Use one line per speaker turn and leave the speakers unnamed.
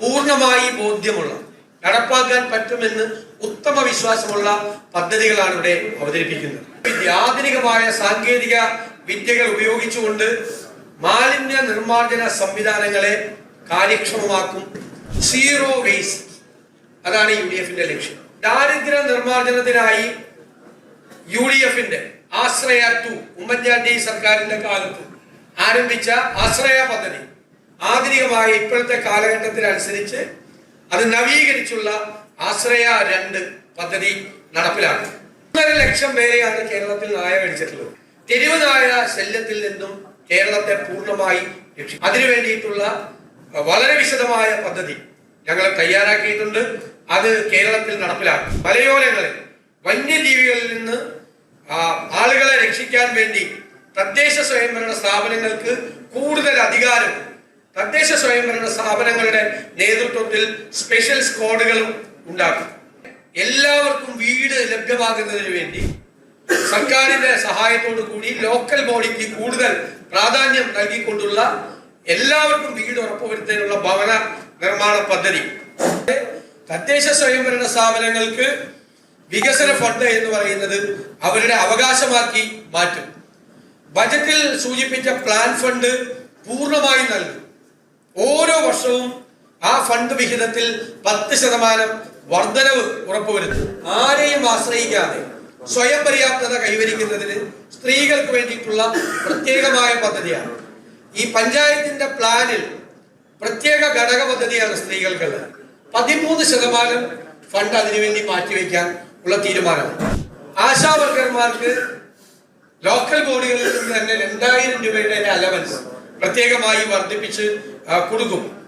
പൂർണമായി ബോധ്യമുള്ള നടപ്പാക്കാൻ പറ്റുമെന്ന് ഉത്തമ വിശ്വാസമുള്ള പദ്ധതികളാണ് ഇവിടെ അവതരിപ്പിക്കുന്നത്. ആധുനികമായ സാങ്കേതിക വിദ്യകൾ ഉപയോഗിച്ചുകൊണ്ട് മാലിന്യ നിർമ്മാർജന സംവിധാനങ്ങളെ കാര്യക്ഷമമാക്കും. സീറോ വേസ്റ്റ് അതാണ് യു ഡി എഫിന്റെ ലക്ഷ്യം. ദാരിദ്ര്യ നിർമ്മാർജനത്തിനായി യു ഡി എഫിന്റെ ആശ്രയ ടു ഉമ്മൻചാണ്ടി സർക്കാരിന്റെ കാലത്ത് ആരംഭിച്ച ആശ്രയ പദ്ധതി. ആധുനികമായ ഇപ്പോഴത്തെ കാലഘട്ടത്തിനനുസരിച്ച് അത് നവീകരിച്ചുള്ള ആശ്രയ രണ്ട് പദ്ധതി നടപ്പിലാക്കി. ഒന്നര ലക്ഷം പേരെയാണ് കേരളത്തിൽ നായ കഴിച്ചിട്ടുള്ളത് തെരുവ് നായ ശല്യത്തിൽ നിന്നും കേരളത്തെ പൂർണമായി രക്ഷിക്കും അതിനു വേണ്ടിയിട്ടുള്ള വളരെ വിശദമായ പദ്ധതി ഞങ്ങൾ തയ്യാറാക്കിയിട്ടുണ്ട്. അത് കേരളത്തിൽ നടപ്പിലാക്കും. മലയോരങ്ങളിൽ വന്യജീവികളിൽ നിന്ന് ആളുകളെ രക്ഷിക്കാൻ വേണ്ടി തദ്ദേശ സ്വയംഭരണ സ്ഥാപനങ്ങൾക്ക് കൂടുതൽ അധികാരം തദ്ദേശ സ്വയംഭരണ സ്ഥാപനങ്ങളുടെ നേതൃത്വത്തിൽ സ്പെഷ്യൽ സ്ക്വാഡുകളും ഉണ്ടാക്കും. എല്ലാവർക്കും വീട് ലഭ്യമാകുന്നതിന് വേണ്ടി സർക്കാരിന്റെ സഹായത്തോടു കൂടി ലോക്കൽ ബോഡിക്ക് കൂടുതൽ പ്രാധാന്യം നൽകിക്കൊണ്ടുള്ള എല്ലാവർക്കും വീട് ഉറപ്പുവരുത്താനുള്ള ഭവന നിർമ്മാണ പദ്ധതി. തദ്ദേശ സ്വയംഭരണ സ്ഥാപനങ്ങൾക്ക് വികസന ഫണ്ട് എന്ന് പറയുന്നത് അവരുടെ അവകാശമാക്കി മാറ്റും. ബജറ്റിൽ സൂചിപ്പിച്ച പ്ലാൻ ഫണ്ട് പൂർണമായി നൽകും. ഓരോ വർഷവും ആ ഫണ്ട് വിഹിതത്തിൽ പത്ത് ശതമാനം വർധനവ് ഉറപ്പുവരുത്തും. ആരെയും ആശ്രയിക്കാതെ സ്വയം പര്യാപ്തത കൈവരിക്കുന്നതിന് സ്ത്രീകൾക്ക് വേണ്ടിയിട്ടുള്ള പ്രത്യേകമായ പദ്ധതിയാണ്. ഈ പഞ്ചായത്തിന്റെ പ്ലാനിൽ പ്രത്യേക ഘടക പദ്ധതിയാണ് സ്ത്രീകൾക്കുള്ളത്. പതിമൂന്ന് ശതമാനം ഫണ്ട് അതിനുവേണ്ടി മാറ്റിവെക്കാൻ ഉള്ള തീരുമാനമാണ്. ആശാ വർക്കർമാർക്ക് ലോക്കൽ ബോഡികളിൽ നിന്ന് തന്നെ രണ്ടായിരം രൂപയുടെ അലവൻസ് പ്രത്യേകമായി വർദ്ധിപ്പിച്ച് ആ, കൊടുക്കും